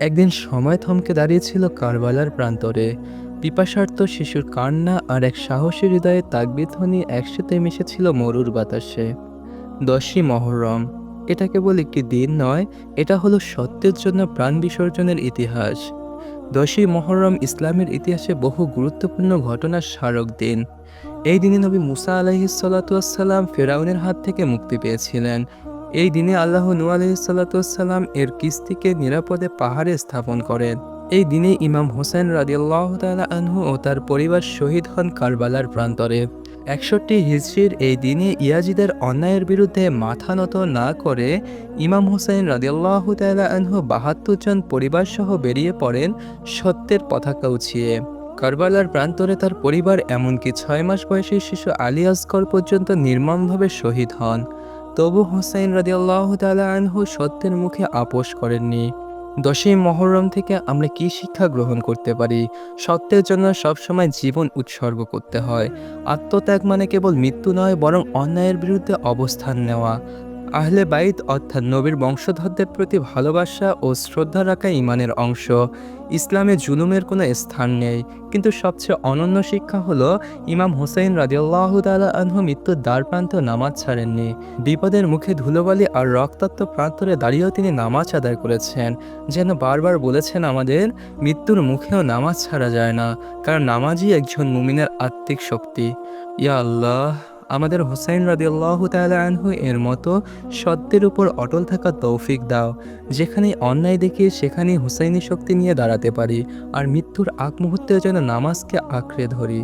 একদিন সময় থমকে দাঁড়িয়েছিল কারবালার প্রান্তরে। পিপাসার্ত শিশুর কান্না আর এক সাহসী হৃদয়ে তাকবিধ্বনি একসাথে মিশেছিল মরুর বাতাসে। দশই মহরম, এটা কেবল একটি দিন নয়, এটা হলো সত্যের জন্য প্রাণ বিসর্জনের ইতিহাস। দশই মহরম ইসলামের ইতিহাসে বহু গুরুত্বপূর্ণ ঘটনার স্মারক দিন। এই দিনে নবী মুসা আলাইহিসাল্লাতুয়াসাল্লাম ফেরাউনের হাত থেকে মুক্তি পেয়েছিলেন। এই দিনে আল্লাহ নু আলহিসাল্লাতুয়াসাল্লাম এর কিস্তিকে নিরাপদে পাহাড়ে স্থাপন করেন। এই দিনে ইমাম হোসেন রাদিয়াল্লাহ তালা আনহু ও তার পরিবার শহীদ হন কারবালার প্রান্তরে। একষট্টি হিজড়ির এই দিনে ইয়াজিদের অন্যায়ের বিরুদ্ধে মাথা নত না করে ইমাম হোসেন রাদিয়াল্লাহ তালা আনহু বাহাত্তর জন পরিবারসহ বেরিয়ে পড়েন সত্যের পতাকা উছিয়ে কারবালার প্রান্তরে তার পরিবার এমনকি ছয় মাস বয়সী শিশু আলী আসগর পর্যন্ত নির্মমভাবে শহীদ হন। তবু হোসাইন রাদিয়াল্লাহ তালা আনহু সত্যের মুখে আপোষ করেননি। দশই মহরম থেকে আমরা কি শিক্ষা গ্রহণ করতে পারি? সত্যের জন্য সবসময় জীবন উৎসর্গ করতে হয়। আত্মত্যাগ মানে কেবল মৃত্যু নয়, বরং অন্যায়ের বিরুদ্ধে অবস্থান নেওয়া। আহলে বাইত অর্থাৎ নবীর বংশধরদের প্রতি ভালোবাসা ও শ্রদ্ধা রাখা ইমানের অংশ। ইসলামে জুলুমের কোনো স্থান নেই। কিন্তু সবচেয়ে অনন্য শিক্ষা হলো, ইমাম হোসেন রাজিয়াল্লাহ তালা মৃত্যুর দ্বার প্রান্ত নামাজ ছাড়েননি। বিপদের মুখে ধুলোবালি আর রক্তাক্ত প্রান্তরে দাঁড়িয়েও তিনি নামাজ আদায় করেছেন। যেন বারবার বলেছেন আমাদের, মৃত্যুর মুখেও নামাজ ছাড়া যায় না, কারণ নামাজই একজন মুমিনের আত্মিক শক্তি। ইয়া আল্লাহ! আমাদের হোসাইন রাদিয়াল্লাহু তাআলা আনহু এর মতো সত্যের উপর অটল থাকা তৌফিক দাও যেখানে অন্যায় দেখি সেখানেই হুসাইনি শক্তি নিয়ে দাঁড়াতে পারি, আর মৃত্যুর আগ মুহূর্তে যেন নামাজকে আঁকড়ে ধরি।